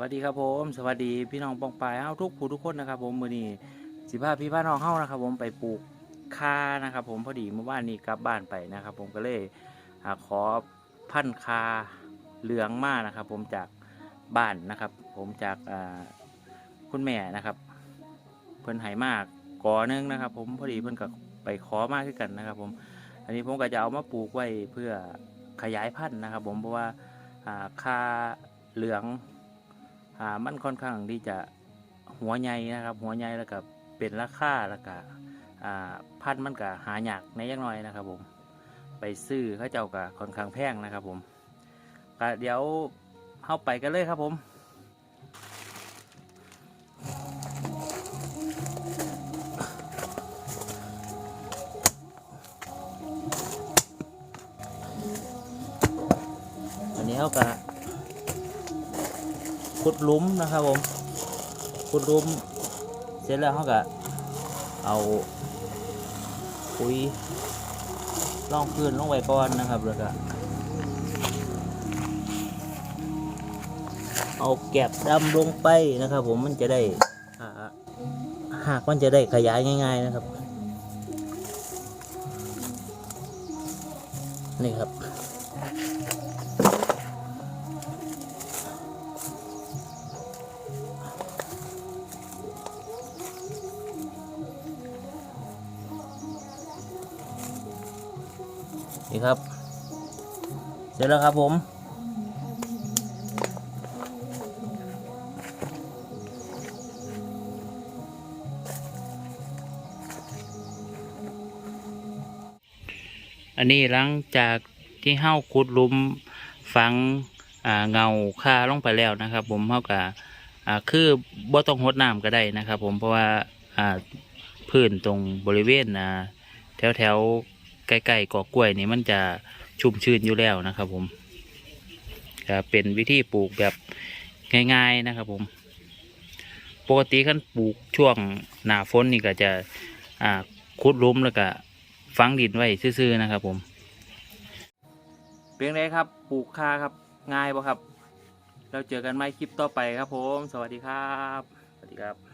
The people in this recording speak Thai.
วัสดีครับผมสวัสดีพี่น้องปองปลายเฮาทุกผู้ทุกคนนะครับ ผมมือนี้สิพาพี่พาน้องเฮานะครับ ผมไปปลูกคานะครับ ผมพอดีเมื่อวานนี้กลับบ้านไปนะครับ ผมก็เลยขอพันคาเหลืองมากนะครับ ผมจากบ้านนะครับ ผมจากคุณแม่นะครับ เพิ่นให้มากกอนึงนะครับ ผมพอดีเพิ่นก็ไปขอมาคือกันนะครับ ผม อันนี้ผมก็จะเอามาปลูกไว้เพื่อขยายพันธุ์นะครับ ผมเพราะว่าอ่าคาเหลือง อ่ามันค่อนข้างที่จะหัวใหญ่นะครับ หัวใหญ่แล้วก็เป็นราคาแล้วก็อ่าพันมันก็หายากในยังน้อยนะครับ ผม ไปซื้อเขาเจ้าก็ค่อนข้างแพงนะครับ ผมก็เดี๋ยวเข้าไปกันเลยครับผมอันนี้เขาก็ ขุดลุมนะครับผมขุดลุมเสร็จแล้วเขาก็เอาปุ๋ยล่องพื้นลงไว้ก่อนนะครับแล้วก็เอาแกบดำลงไปนะครับ ผมมันจะได้หากมันจะได้ขยายง่าย ๆนะครับ นี่ครับ นี่ครับ เสร็จแล้วครับผมอันนี้หลังจากที่เฮ้าขุดลุมฝังเงาค่าลงไปแล้วนะครับ ผมเฮากับคือบ่ต้องหดน้ำก็ได้นะครับ ผมเพราะว่าพื้นตรงบริเวณแถวแถว ใกล้ๆกอกล้วยนี่มันจะชุ่มชื้นอยู่แล้วนะครับ ผมก็เป็นวิธีปลูกแบบง่าย ๆนะครับ ผม ปกติขั้นปลูกช่วงหน้าฝนนี่ก็จะอ่าขุดลุมแล้วก็ฝังดินไว้ซื่อๆนะครับ ผมเพียงไรครับปลูกคาครับง่ายป่ะครับ เราเจอกันใหม่คลิปต่อไปครับ ผม สวัสดีครับ สวัสดีครับ